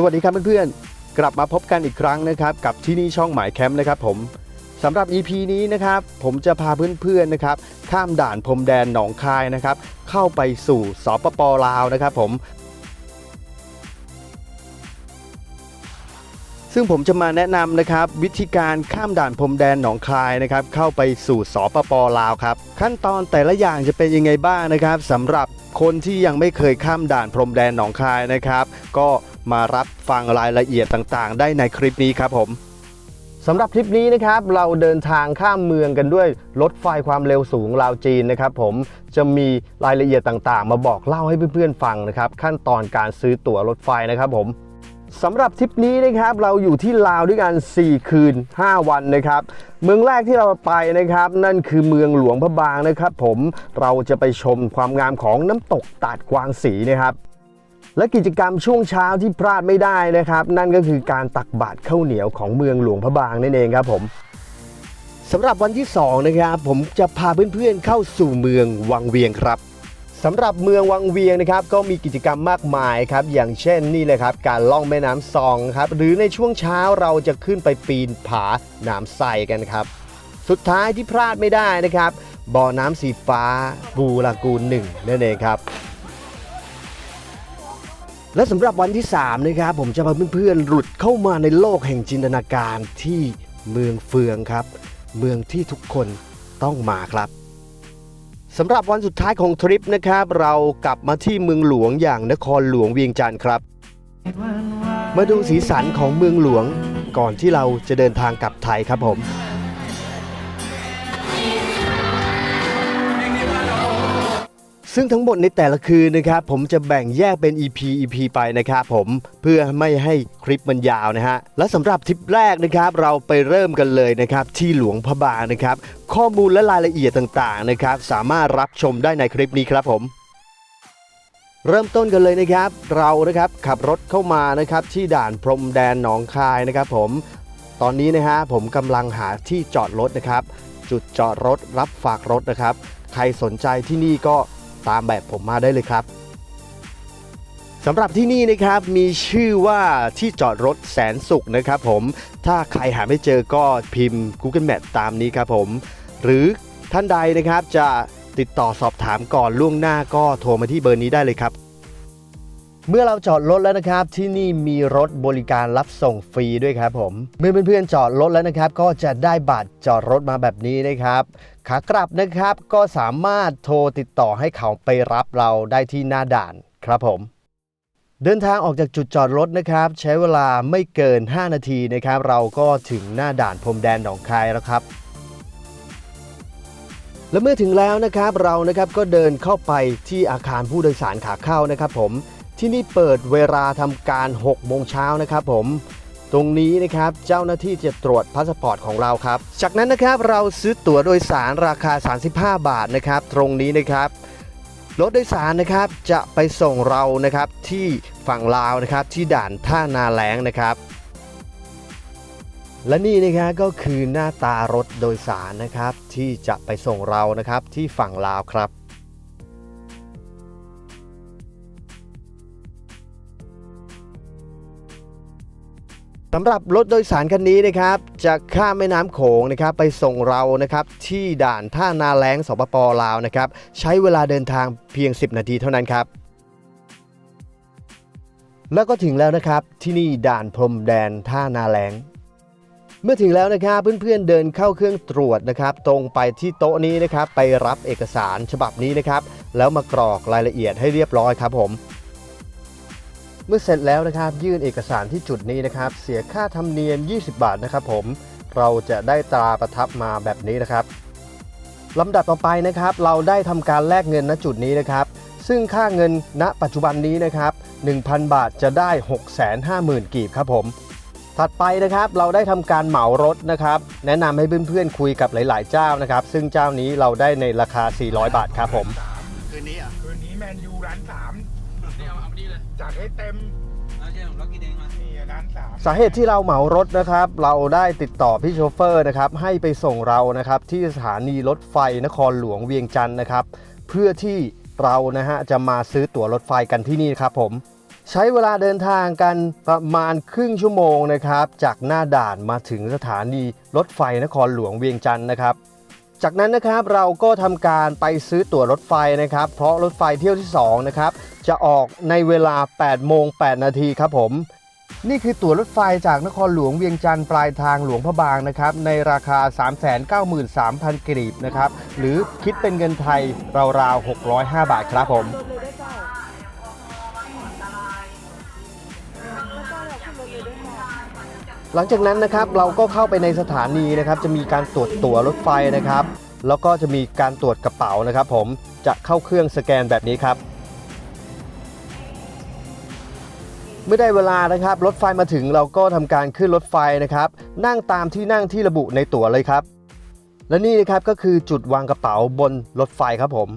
สวัสดีครับเพื่อนๆ กลับมาพบกันอีกครั้งนะครับ กับที่นี่ช่องหมายแคมป์นะครับผมสำหรับ EP นี้นะครับผมจะพาเพื่อนๆนะครับข้ามด่านพรมแดนหนองคายนะครับ เข้าไปสู่สปปลาวนะครับผม ซึ่งผมจะมาแนะนำนะครับ วิธีการข้ามด่านพรมแดนหนองคายนะครับ เข้าไปสู่สปปลาวครับ ขั้นตอนแต่ละอย่างจะเป็นยังไงบ้างนะครับสำหรับคนที่ยังไม่เคยข้ามด่านพรมแดนหนองคายนะครับ ก็ มารับฟังรายละเอียดต่างๆ ได้ในคลิปนี้ครับผมสำหรับคลิปนี้นะครับเราเดินทางข้ามเมืองกันด้วยรถไฟความเร็วสูงลาวจีนนะครับผมจะมีรายละเอียดต่างๆ มาบอกเล่าให้เพื่อนๆฟังนะครับขั้นตอนการซื้อตั๋วรถไฟนะครับผมสำหรับทริปนี้นะครับเราอยู่ที่ลาวด้วยกัน 4 คืน 5 วันนะครับ เมืองแรกที่เราไปนะครับ นั่นคือเมืองหลวงพระบางนะครับ ผมเราจะไปชมความงามของน้ำตกตาดกวางสีนะครับ และกิจกรรมช่วงเช้าที่พลาดไม่ได้นะครับ นั่นก็คือการตักบาตรข้าวเหนียวของเมืองหลวงพระบางนั่นเองครับผมสำหรับวันที่สองนะครับผมจะพาเพื่อนๆเข้าสู่เมืองวังเวียงครับสำหรับเมืองวังเวียงนะครับก็มีกิจกรรมมากมายครับอย่างเช่นนี่เลยครับการล่องแม่น้ำซองครับหรือในช่วงเช้าเราจะขึ้นไปปีนผาหนามไซกันครับ สุดท้ายที่พลาดไม่ได้นะครับบ่อน้ำสีฟ้าบูลากูนหนึ่งนั่นเองครับ และสำหรับวันที่ 3 นะครับ ผมจะพาเพื่อนๆหลุดเข้ามาในโลกแห่งจินตนาการที่เมืองเฟืองครับ เมืองที่ทุกคนต้องมาครับสำหรับวันสุดท้ายของทริปนะครับ เรากลับมาที่เมืองหลวงอย่างนครหลวงเวียงจันทร์ครับ มาดูสีสันของเมืองหลวงก่อนที่เราจะเดินทางกลับไทยครับผม ซึ่งทั้งหมดในแต่ละคืนนะครับผมจะแบ่งแยกเป็น EP EP ไปนะครับผมเพื่อไม่ให้คลิปมันยาวนะฮะและสำหรับทริปแรกนะครับเราไปเริ่มกันเลยนะครับที่หลวงพระบางนะครับข้อมูลและรายละเอียดต่างๆนะครับสามารถรับชมได้ในคลิปนี้ครับผมเริ่มต้นกันเลยนะครับ เรานะครับขับรถเข้ามานะครับที่ด่านพรมแดนหนองคายนะครับ ผมตอนนี้นะฮะผมกำลังหาที่จอดรถนะครับ จุดจอดรถรับฝากรถนะครับ ใครสนใจที่นี่ก็ ตามแบบผมมาได้เลยครับสำหรับที่นี่นะครับมีชื่อว่าที่จอดรถแสนสุขนะครับผมถ้าใครหาไม่เจอก็พิมพ์ Google Map ตามนี้ครับผม หรือท่านใดนะครับจะติดต่อสอบถามก่อนล่วงหน้าก็โทรมาที่เบอร์นี้ได้เลยครับ เมื่อเราจอดรถแล้วนะครับ ที่นี่มีรถบริการรับส่งฟรีด้วยครับผม เมื่อเพื่อนๆจอดรถแล้วนะครับ ก็จะได้บัตรจอดรถมาแบบนี้นะครับขากลับนะครับก็สามารถโทรติดต่อให้เขาไปรับเราได้ที่หน้าด่านครับผม เดินทางออกจากจุดจอดรถนะครับ ใช้เวลาไม่เกิน 5 นาทีนะครับ เราก็ถึงหน้าด่านพรมแดนหนองคายแล้วครับและเมื่อถึงแล้วนะครับเรานะครับก็เดินเข้าไปที่อาคารผู้โดยสารขาเข้านะครับผม ที่นี่เปิดเวลาทำการ 6 โมงเช้านะครับผม ตรงนี้นะครับเจ้าหน้าที่จะตรวจพาสปอร์ตของเราครับ จากนั้นนะครับเราซื้อตั๋วโดยสารราคา 35 บาทนะครับตรงนี้นะครับรถโดยสารนะครับจะไปส่งเรานะครับที่ฝั่งลาวนะครับที่ด่านท่านาแหลงนะครับ และนี่นะครับก็คือหน้าตารถโดยสารนะครับที่จะไปส่งเรานะครับที่ฝั่งลาวครับ สำหรับรถโดยสารคันนี้นะครับจะข้ามแม่น้ำโขงนะครับไปส่งเรานะครับที่ด่านท่านาแล้งสปปลาวนะครับใช้เวลาเดินทางเพียง 10 นาทีเท่านั้นครับ แล้วก็ถึงแล้วนะครับที่นี่ด่านพรมแดนท่านาแล้ง เมื่อถึงแล้วนะครับเพื่อนๆเดินเข้าเครื่องตรวจนะครับ ตรงไปที่โต๊ะนี้นะครับไปรับเอกสารฉบับนี้นะครับ แล้วมากรอกรายละเอียดให้เรียบร้อยครับผม เมื่อเสร็จแล้วนะครับ ยื่นเอกสารที่จุดนี้นะครับ เสียค่าธรรมเนียม 20 บาทนะครับผมเราจะได้ตราประทับมาแบบนี้นะครับลำดับต่อไปนะครับ เราได้ทำการแลกเงินณจุดนี้นะครับ ซึ่งค่าเงินณปัจจุบันนี้นะครับ 1,000 บาทจะได้ 650,000 กีบครับผม ถัดไปนะครับเราได้ทำการเหมารถนะครับ แนะนำให้เพื่อนๆคุยกับหลาย ๆ เจ้านะครับ ซึ่งเจ้านี้เราได้ในราคา 400 บาทครับผม คืนนี้อะ คืนนี้แมนยูร้านสาม จัดให้เต็มเอาใช่ผมล็อกกินเองมานี่ร้านสามสาเหตุที่เราเหมารถนะครับ เราได้ติดต่อพี่โชเฟอร์นะครับให้ไปส่งเรานะครับที่สถานีรถไฟนครหลวงเวียงจันทร์นะครับ เพื่อที่เรานะฮะจะมาซื้อตั๋วรถไฟกันที่นี่ครับผม ใช้เวลาเดินทางกันประมาณครึ่งชั่วโมงนะครับ จากหน้าด่านมาถึงสถานีรถไฟนครหลวงเวียงจันทร์นะครับ จากนั้นนะครับเราก็ทำการไปซื้อตั๋วรถไฟนะครับ เพราะรถไฟเที่ยวที่2นะครับจะออกในเวลา8โมง8นาทีครับผม นี่คือตั๋วรถไฟจากนครหลวงเวียงจันทร์ปลายทางหลวงพระบางนะครับในราคา 393,000กรีบนะครับหรือคิดเป็นเงินไทยราวๆ605 บาทครับผม หลังจากนั้นนะครับเราก็เข้าไปในสถานีนะครับ จะมีการตรวจตั๋วรถไฟนะครับ แล้วก็จะมีการตรวจกระเป๋านะครับ ผมจะเข้าเครื่องสแกนแบบนี้ครับ เมื่อได้เวลานะครับ รถไฟมาถึงเราก็ทำการขึ้นรถไฟนะครับ นั่งตามที่นั่งที่ระบุในตั๋วเลยครับ และนี่นะครับก็คือจุดวางกระเป๋าบนรถไฟครับผม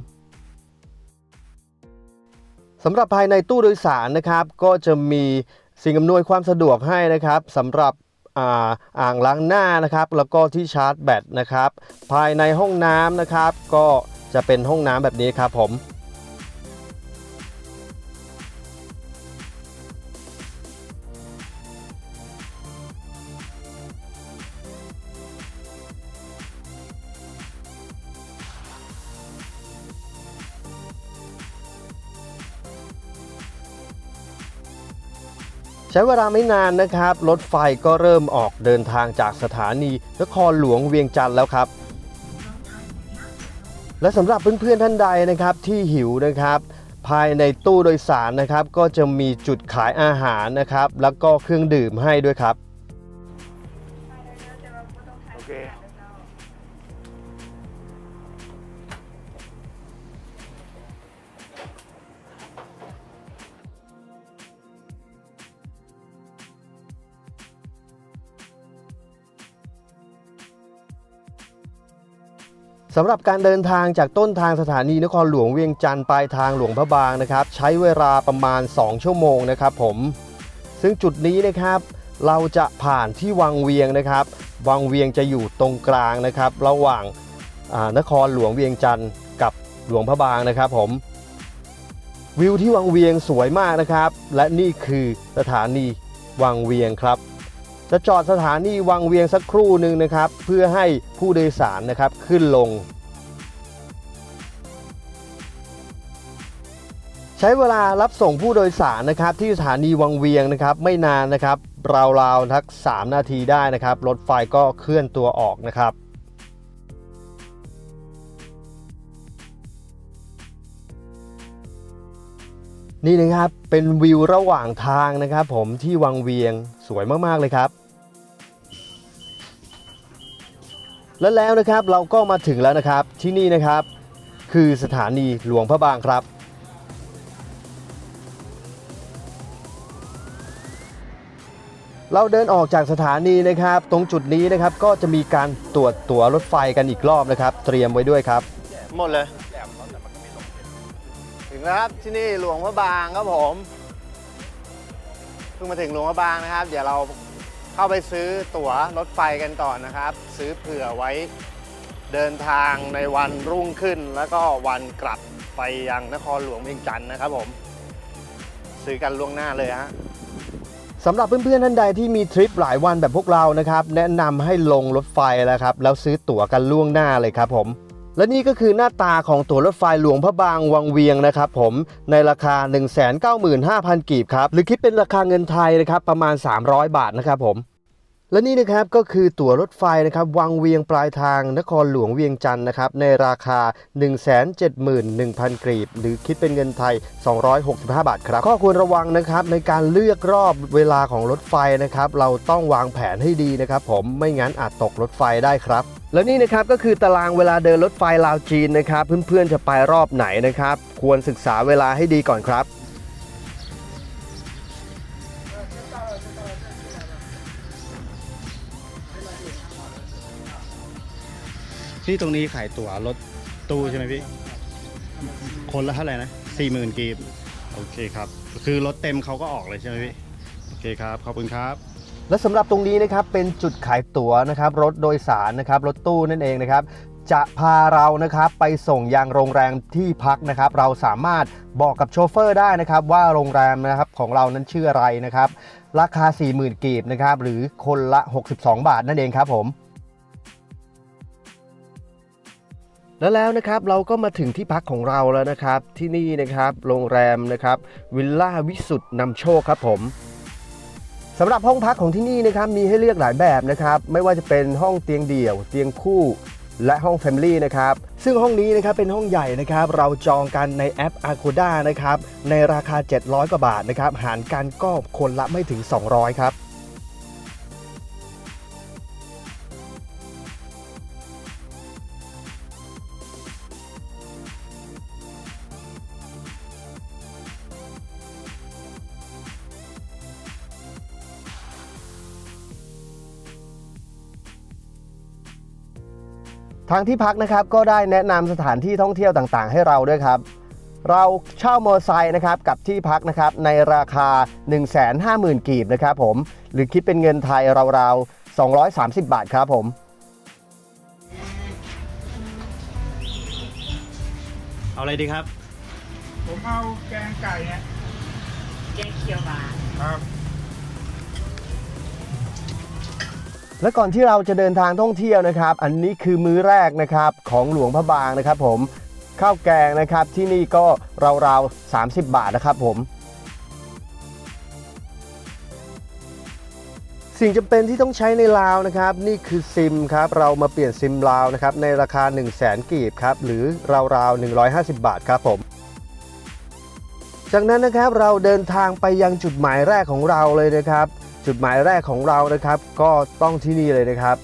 สำหรับภายในตู้โดยสารนะครับ ก็จะมี สิ่งอำนวยความสะดวกให้นะครับสำหรับอ่าอ่างล้างหน้านะครับ แล้วก็ที่ชาร์จแบตนะครับ ภายในห้องน้ำนะครับ ก็จะเป็นห้องน้ำแบบนี้ครับผม ใช้เวลาไม่นานนะครับ รถไฟก็เริ่มออกเดินทางจากสถานีนครหลวงเวียงจันทร์แล้วครับ และสำหรับเพื่อนๆท่านใดนะครับที่หิวนะครับ ภายในตู้โดยสารนะครับ ก็จะมีจุดขายอาหารนะครับ แล้วก็เครื่องดื่มให้ด้วยครับ สำหรับการเดินทางจากต้นทางสถานีนครหลวงเวียงจันทร์ปลายทางหลวงพระบางนะครับ ใช้เวลาประมาณ 2 ชั่วโมงนะครับผม ซึ่งจุดนี้นะครับ เราจะผ่านที่วังเวียงนะครับ วังเวียงจะอยู่ตรงกลางนะครับ ระหว่างานครหลวงเวียงจันทร์กับหลวงพระบางนะครับผมวิวที่วังเวียงสวยมากนะครับ และนี่คือสถานีวังเวียงครับ จะจอดสถานีวังเวียงสักครู่หนึ่งนะครับ เพื่อให้ผู้โดยสารนะครับขึ้นลง ใช้เวลารับส่งผู้โดยสารนะครับ ที่สถานีวังเวียงนะครับ ไม่นานนะครับราวๆทัก 3 นาทีได้นะครับ รถไฟก็เคลื่อนตัวออกนะครับนี่นะครับเป็นวิวระหว่างทางนะครับ ผมที่วังเวียงสวยมากๆเลยครับ และแล้วนะครับเราก็มาถึงแล้วนะครับที่นี่นะครับ คือสถานีหลวงพระบางครับ เราเดินออกจากสถานีนะครับ ตรงจุดนี้นะครับก็จะมีการตรวจตั๋วรถไฟกันอีกรอบนะครับ เตรียมไว้ด้วยครับ หมดเลย ถึงแล้วครับที่นี่หลวงพระบางครับผมเพิ่งมาถึงหลวงพระบางนะครับ เดี๋ยวเรา เข้าไปซื้อตั๋วรถไฟกันก่อนนะครับ ซื้อเผื่อไว้เดินทางในวันรุ่งขึ้น แล้วก็วันกลับไปยังนครหลวงเวียงจันทร์นะครับผม ซื้อกันล่วงหน้าเลยฮะสำหรับเพื่อนๆท่านใดที่มีทริปหลายวันแบบพวกเรานะครับ แนะนำให้ลงรถไฟแล้วครับ แล้วซื้อตั๋วกันล่วงหน้าเลยครับผม และนี่ก็คือหน้าตาของตั๋วรถไฟหลวงพระบางวังเวียงนะครับผมในราคา 195,000 กีบครับ หรือคิดเป็นราคาเงินไทยนะครับประมาณ 300 บาทนะครับผมและนี่นะครับก็คือตั๋วรถไฟนะครับวังเวียงปลายทางนครหลวงเวียงจันทร์นะครับในราคา 171,000กรีบ หรือคิดเป็นเงินไทย 265 บาทครับ ข้อควรระวังนะครับในการเลือกรอบเวลาของรถไฟนะครับเราต้องวางแผนให้ดีนะครับผมไม่งั้นอาจตกรถไฟได้ครับ และนี่นะครับก็คือตารางเวลาเดินรถไฟลาวจีนนะครับ เพื่อนๆจะไปรอบไหนนะครับ ควรศึกษาเวลาให้ดีก่อนครับ ที่ตรงนี้ขายตั๋วรถตู้ใช่ไหมพี่ คนละเท่าไหร่นะสี่หมื่นกีบ โอเคครับ คือรถเต็มเขาก็ออกเลยใช่ไหมพี่ โอเคครับ ขอบคุณครับ และสำหรับตรงนี้นะครับเป็นจุดขายตั๋วนะครับรถโดยสารนะครับรถตู้นั่นเองนะครับจะพาเรานะครับไปส่งยังโรงแรมที่พักนะครับ เราสามารถบอกกับโชเฟอร์ได้นะครับว่าโรงแรมนะครับของเรานั้นชื่ออะไรนะครับ ราคา 40,000 กีบนะครับหรือคนละ 62 บาทนั่นเองครับผมแล้วแล้วนะครับเราก็มาถึงที่พักของเราแล้วนะครับที่นี่นะครับโรงแรมนะครับวิลล่าวิสุทธ์นำโชคครับผม สำหรับห้องพักของที่นี่นะครับมีให้เลือกหลายแบบนะครับไม่ว่าจะเป็นห้องเตียงเดี่ยว เตียงคู่และห้อง Family นะครับซึ่งห้องนี้นะครับเป็นห้องใหญ่นะครับเราจองกันในแอป Agoda นะครับในราคา 700 กว่าบาทนะครับหารกันก็คนละไม่ถึง 200 ครับ ทางที่พักนะครับก็ได้แนะนำสถานที่ท่องเที่ยวต่างๆ ให้เราด้วยครับ เราเช่ามอเตอร์ไซค์นะครับกับที่พักนะครับในราคา 150,000 กีบนะครับผมหรือคิดเป็นเงินไทยราวๆ 230 บาทครับผมเอาอะไรดีครับ ผมเอาแกงไก่เนี่ยแกงเขียวหวานครับ และก่อนที่เราจะเดินทางท่องเที่ยวนะครับ อันนี้คือมื้อแรกนะครับของหลวงพระบางนะครับ ผมข้าวแกงนะครับที่นี่ก็ราวๆ30 บาทนะครับ ผม สิ่งจำเป็นที่ต้องใช้ในลาวนะครับ นี่คือซิมครับเรามาเปลี่ยนซิมลาวนะครับในราคา 1 0 0 0 0แสนกีบครับหรือราวๆ150 บาทครับผมจากนั้นนะครับเราเดินทางไปยังจุดหมายแรกของเราเลยนะครับ จุดหมายแรกของเรานะครับ ก็ต้องที่นี่เลยนะครับ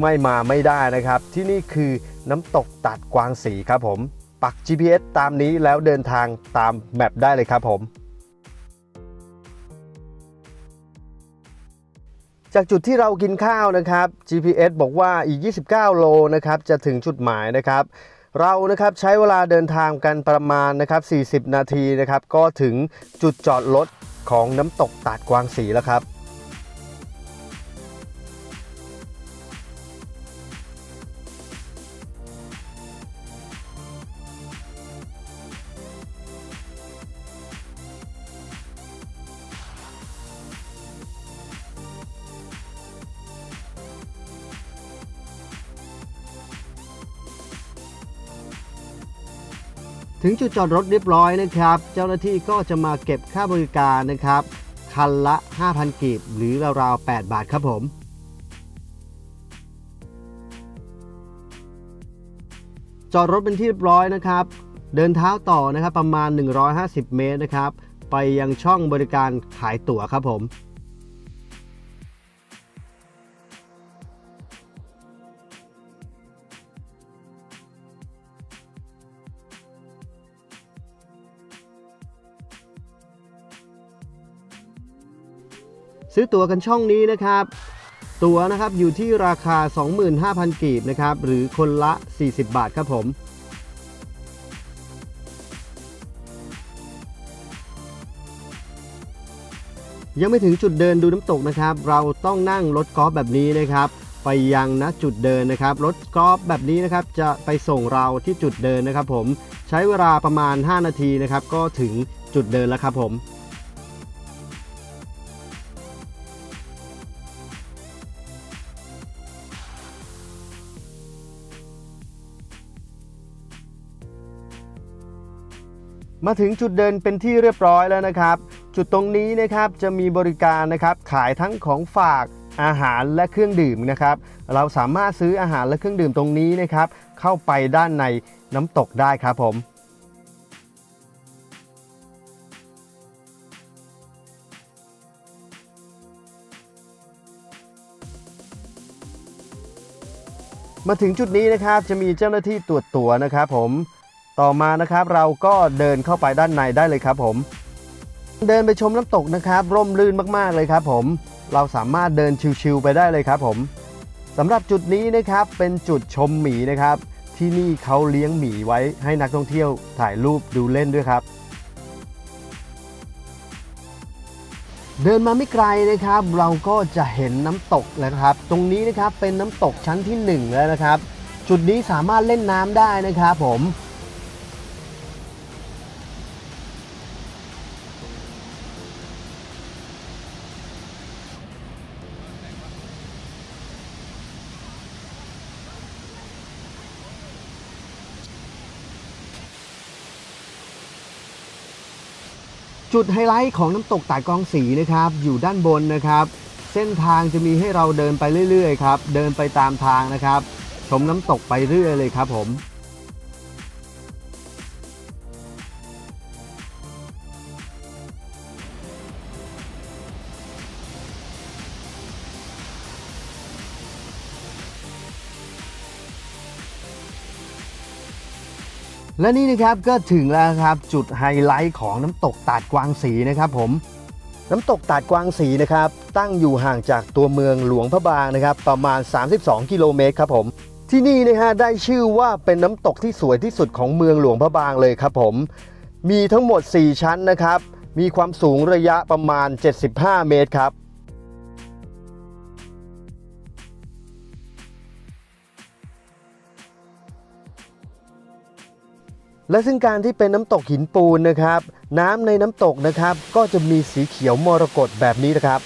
ไม่มาไม่ได้นะครับ ที่นี่คือน้ำตกตัดกวางสีครับผมปัก GPS ตามนี้แล้วเดินทางตามแมปได้เลยครับผม จากจุดที่เรากินข้าวนะครับ GPS บอกว่าอีก 29 โลนะครับจะถึงจุดหมายนะครับ เรานะครับใช้เวลาเดินทางกันประมาณนะครับ 40 นาทีนะครับ ก็ถึงจุดจอดรถของน้ำตกตาดกวางสีแล้วครับ ถึงจุดจอดรถเรียบร้อยนะครับ เจ้าหน้าที่ก็จะมาเก็บค่าบริการนะครับ คันละ 5,000 กีบ หรือราวๆ 8 บาทครับผม จอดรถเป็นที่เรียบร้อยนะครับ เดินเท้าต่อนะครับประมาณ 150 เมตรนะครับ ไปยังช่องบริการขายตั๋วครับผม ซื้อตั๋วกันช่องนี้นะครับ ตั๋วนะครับอยู่ที่ราคา 25,000 กีบนะครับ หรือคนละ 40 บาทครับผมยังไม่ถึงจุดเดินดูน้ำตกนะครับ เราต้องนั่งรถกอล์ฟแบบนี้นะครับ ไปยังณจุดเดินนะครับ รถกอล์ฟแบบนี้นะครับ จะไปส่งเราที่จุดเดินนะครับ ผมใช้เวลาประมาณ 5 นาทีนะครับ ก็ถึงจุดเดินแล้วครับผม มาถึงจุดเดินเป็นที่เรียบร้อยแล้วนะครับ จุดตรงนี้นะครับจะมีบริการนะครับขายทั้งของฝากอาหารและเครื่องดื่มนะครับ เราสามารถซื้ออาหารและเครื่องดื่มตรงนี้นะครับ เข้าไปด้านในน้ำตกได้ครับผมมาถึงจุดนี้นะครับจะมีเจ้าหน้าที่ตรวจตั๋วนะครับผม ต่อมานะครับเราก็เดินเข้าไปด้านในได้เลยครับผม เดินไปชมน้ำตกนะครับ ร่มรื่นมากๆเลยครับผม เราสามารถเดินชิวๆไปได้เลยครับผมสำหรับจุดนี้นะครับเป็นจุดชมหมีนะครับ ที่นี่เขาเลี้ยงหมีไว้ให้นักท่องเที่ยวถ่ายรูปดูเล่นด้วยครับ เดินมาไม่ไกลนะครับ เราก็จะเห็นน้ำตกแล้วครับ ตรงนี้นะครับเป็นน้ำตกชั้นที่ 1 แล้วนะครับ จุดนี้สามารถเล่นน้ำได้นะครับผม จุดไฮไลท์ของน้ำตกตาดกองสีนะครับ อยู่ด้านบนนะครับ เส้นทางจะมีให้เราเดินไปเรื่อยๆครับ เดินไปตามทางนะครับ ชมน้ำตกไปเรื่อยเลยครับผม และนี่นะครับก็ถึงแล้วครับจุดไฮไลท์ของน้ำตกตาดกวางสีนะครับผมน้ำตกตาดกวางสีนะครับตั้งอยู่ห่างจากตัวเมืองหลวงพระบางนะครับประมาณ 32 กิโลเมตรครับผมที่นี่นะฮะได้ชื่อว่าเป็นน้ำตกที่สวยที่สุดของเมืองหลวงพระบางเลยครับผมมีทั้งหมด 4 ชั้นนะครับมีความสูงระยะประมาณ 75 เมตรครับ และซึ่งการที่เป็นน้ำตกหินปูนนะครับ น้ำในน้ำตกนะครับ ก็จะมีสีเขียวมรกตแบบนี้นะครับ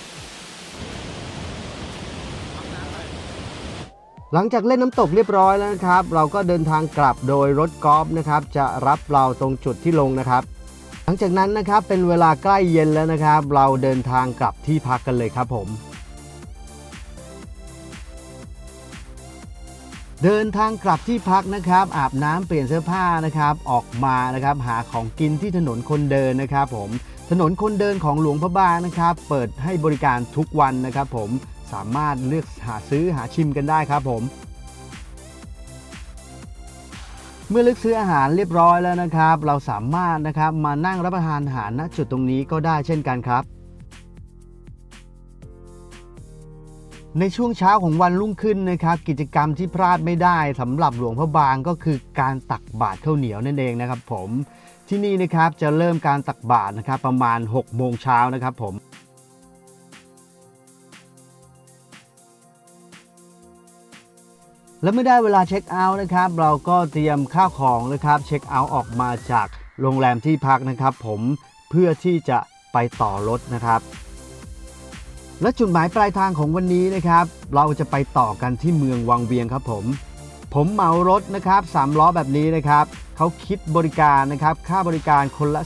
หลังจากเล่นน้ำตกเรียบร้อยแล้วนะครับ เราก็เดินทางกลับโดยรถกอล์ฟนะครับ จะรับเราตรงจุดที่ลงนะครับ หลังจากนั้นนะครับเป็นเวลาใกล้เย็นแล้วนะครับ เราเดินทางกลับที่พักกันเลยครับผม เดินทางกลับที่พักนะครับ อาบน้ำเปลี่ยนเสื้อผ้านะครับออกมานะครับหาของกินที่ถนนคนเดินนะครับผมถนนคนเดินของหลวงพระบางนะครับ เปิดให้บริการทุกวันนะครับ ผมสามารถเลือกหาซื้อหาชิมกันได้ครับผม เมื่อเลือกซื้ออาหารเรียบร้อยแล้วนะครับ เราสามารถนะครับมานั่งรับประทานอาหารณจุดตรงนี้ก็ได้เช่นกันครับ ในช่วงเช้าของวันรุ่งขึ้นนะครับกิจกรรมที่พลาดไม่ได้สำหรับหลวงพระบางก็คือการตักบาตรข้าวเหนียวนั่นเองนะครับผมที่นี่นะครับจะเริ่มการตักบาตรนะครับประมาณ6โมงเช้านะครับผมและเมื่อได้เวลาเช็คเอาท์นะครับ เราก็เตรียมข้าวของนะครับเช็คเอาท์ออกมาจากโรงแรมที่พักนะครับ ผมเพื่อที่จะไปต่อรถนะครับ และจุดหมายปลายทางของวันนี้นะครับ เราจะไปต่อกันที่เมืองวังเวียงครับผม ผมเหมารถนะครับสามล้อแบบนี้นะครับเขาคิดบริการนะครับ ค่าบริการคนละ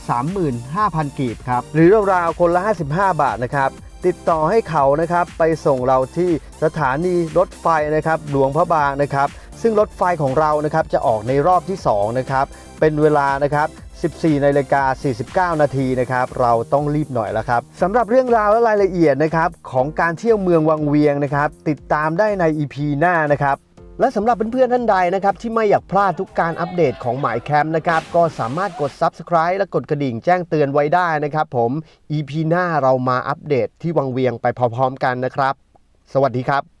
35,000 กีบครับ หรือราวๆคนละ 55 บาทนะครับ ติดต่อให้เขานะครับไปส่งเราที่สถานีรถไฟนะครับหลวงพระบางนะครับ ซึ่งรถไฟของเรานะครับจะออกในรอบที่ 2 นะครับ เป็นเวลานะครับ 14นาฬิกา49 นาทีนะครับ เราต้องรีบหน่อยแล้วครับสำหรับเรื่องราวและรายละเอียดนะครับของการเที่ยวเมืองวังเวียงนะครับ ติดตามได้ใน EP หน้านะครับ และสำหรับเพื่อนๆท่านใดนะครับ ที่ไม่อยากพลาดทุกการอัปเดตของหมายแคมป์นะครับ ก็สามารถกด Subscribe และกดกระดิ่งแจ้งเตือนไว้ได้นะครับ ผม EP หน้าเรามาอัปเดตที่วังเวียงไปพร้อมๆกันนะครับ สวัสดีครับ